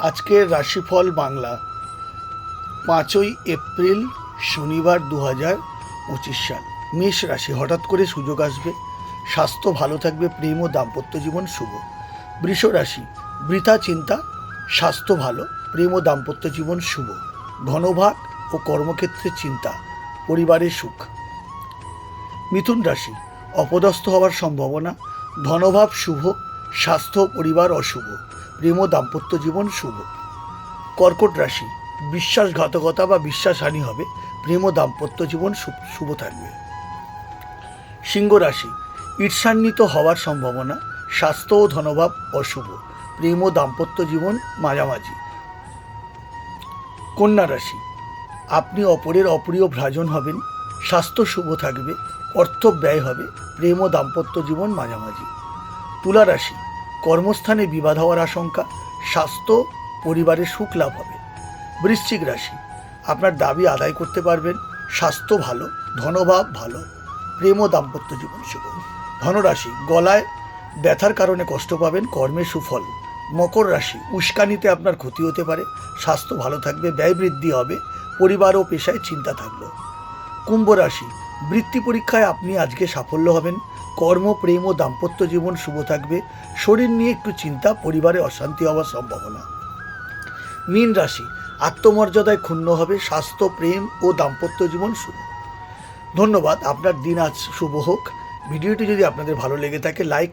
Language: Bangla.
আজকের রাশিফল বাংলা। পাঁচই এপ্রিল শনিবার দু হাজার পঁচিশ সাল। মেষ রাশি, হঠাৎ করে সুযোগ আসবে। স্বাস্থ্য ভালো থাকবে, প্রেম ও দাম্পত্য জীবন শুভ। বৃষ রাশি, বৃথা চিন্তা, স্বাস্থ্য ভালো, প্রেম ও দাম্পত্য জীবন শুভ। ধনভাগ ও কর্মক্ষেত্রে চিন্তা পরিবারের সুখ। মিথুন রাশি, অপদস্থ হওয়ার সম্ভাবনা, ধনভাব শুভ, স্বাস্থ্য পরিবার অশুভ। প্রেম ও দাম্পত্য জীবন শুভ। কর্কট রাশি, বিশ্বাসঘাতকতা বা বিশ্বাসহানি হবে, প্রেম ও দাম্পত্য জীবন শুভ থাকবে। সিংহ রাশি, ঈর্ষান্বিত হওয়ার সম্ভাবনা, স্বাস্থ্য ও ধনভাব অশুভ, প্রেম ও দাম্পত্য জীবন মাঝামাঝি। কন্যা রাশি, আপনি অপরের অপ্রিয় ভ্রাজন হবেন, স্বাস্থ্য শুভ থাকবে, অর্থ ব্যয় হবে, প্রেম ও দাম্পত্য জীবন মাঝামাঝি। তুলা রাশি কর্মস্থানে বিবাদ হওয়ার আশঙ্কা, স্বাস্থ্য পরিবারের সুখ লাভ হবে। বৃশ্চিক রাশি, আপনার দাবি আদায় করতে পারবেন, স্বাস্থ্য ভালো, ধনভাব ভালো, প্রেম ও দাম্পত্য জীবন শুভ। ধনরাশি, গলায় ব্যথার কারণে কষ্ট পাবেন কর্মের সুফল। মকর রাশি, উস্কানিতে আপনার ক্ষতি হতে পারে, স্বাস্থ্য ভালো থাকবে, ব্যয় বৃদ্ধি হবে, পরিবার ও পেশায় চিন্তা থাকল। কুম্ভ রাশি বৃত্তি পরীক্ষায় আপনি আজকে সাফল্য হবেন। কর্ম, প্রেম ও দাম্পত্য জীবন শুভ থাকবে। শরীর নিয়ে একটু চিন্তা, পরিবারে অশান্তি হওয়ার সম্ভাবনা। মীন রাশি, আত্মমর্যাদায় ক্ষুণ্ণ হবে, স্বাস্থ্য, প্রেম ও দাম্পত্য জীবন শুভ। ধন্যবাদ, আপনার দিন আজ শুভ হোক। ভিডিওটি যদি আপনাদের ভালো লেগে থাকে লাইক